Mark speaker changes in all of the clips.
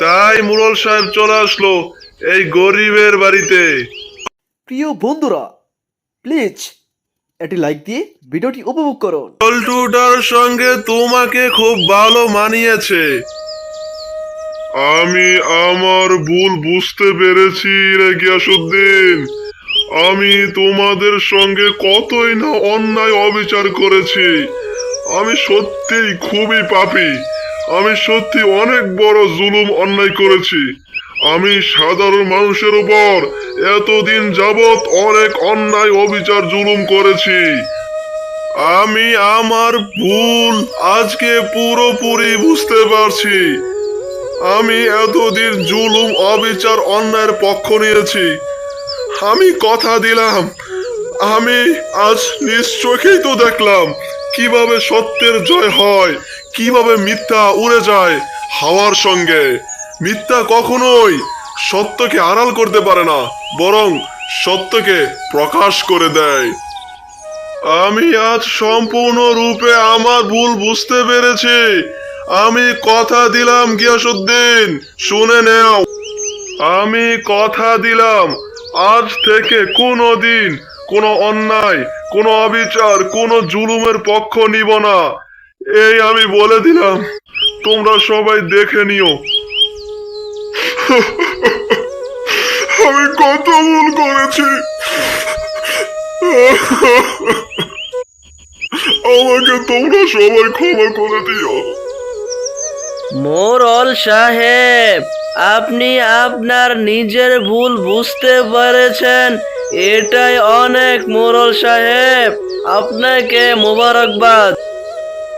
Speaker 1: তাই মুরল সাহেব চলে আসলো এই গরিবের বাড়িতে।
Speaker 2: প্রিয় বন্ধুরা প্লিজ একটি লাইক দিয়ে ভিডিওটি উপভোগ করুন।
Speaker 1: পল্টুটার সঙ্গে তোমাকে খুব ভালো মানিয়েছে। আমি আমার ভুল বুঝতে পেরেছি রে গিয়াসুদ্দিন। আমি তোমাদের সঙ্গে কতই না অন্যায় অবিচার করেছি। আমি সত্যিই খুবই পাপী। আমি সত্যি অনেক বড় জুলুম অন্যায় করেছি। আমি সাধারণ মানুষের উপর এতদিন যাবৎ অনেক অন্যায় অবিচার জুলুম করেছি। আমি আমার ভুল আজকে পুরোপুরি বুঝতে পারছি। আমি এতদিন জুলুম, অবিচার, অন্যায়ের পক্ষ নিয়েছি। আমি কথা দিলাম। আমি আজ নিজ তো দেখলাম কীভাবে সত্যের জয় হয়। কীভাবে মিথ্যা উড়ে যায় হাওয়ার সঙ্গে? মিথ্যা কখনোই সত্যকে আড়াল করতে পারে না, বরং সত্যকে প্রকাশ করে দেয়। আমি আজ সম্পূর্ণ রূপে আমার ভুল বুঝতে পেরেছি। আমি কথা দিলাম গিয়াসুদ্দিন শুনে নেও। আমি কথা দিলাম, আজ থেকে কোনো দিন কোনো অন্যায়, কোনো অবিচার, কোনো জুলুমের পক্ষ নিব না। এই আমি বলে দিলাম, তোমরা সবাই দেখে নিও। আমি কত ভুল করেছি। আমাকে তোমরা সবাই ক্ষমা করে দিও।
Speaker 3: মোরল সাহেব, আপনি আপনার নিজের ভুল বুঝতে পেরেছেন। এটাই অনেক, মোরল সাহেব। আপনাকে মোবারকবাদ।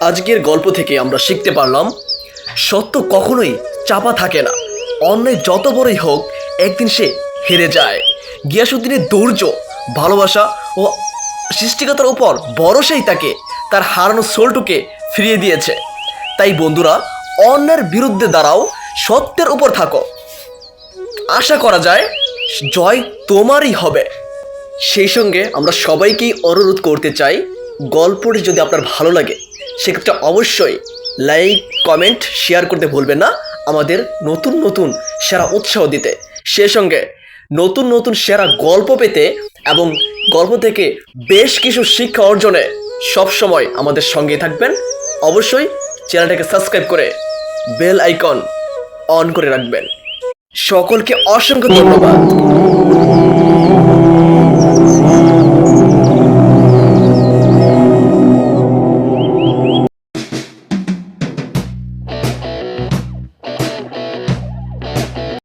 Speaker 2: আজকের গল্প থেকে আমরা শিখতে পারলাম, সত্য কখনোই চাপা থাকে না। অন্যায় যত বড়ই হোক, একদিন সে হেরে যায়। গিয়াসুদ্দিনের ধৈর্য, ভালোবাসা ও সৃষ্টিকতার উপর ভরসাই তাকে, তার হারানো সোলটুকে ফিরিয়ে দিয়েছে। তাই বন্ধুরা, অন্যের বিরুদ্ধে দাঁড়াও, সত্যের উপর থাকো। আশা করা যায়, জয় তোমারই হবে। সেই সঙ্গে আমরা সবাইকেই অনুরোধ করতে চাই, গল্পটি যদি আপনার ভালো লাগে সেক্ষেত্রে অবশ্যই লাইক কমেন্ট শেয়ার করতে ভুলবেন না। আমাদের নতুন নতুন সেরা উৎসাহ দিতে। সে সঙ্গে নতুন নতুন সেরা গল্প পেতে এবং গল্প থেকে বেশ কিছু শিক্ষা অর্জনে সবসময় আমাদের সঙ্গে থাকবেন। অবশ্যই চ্যানেলটাকে সাবস্ক্রাইব করে বেল আইকন অন করে রাখবেন। সকলকে অসংখ্য ধন্যবাদ।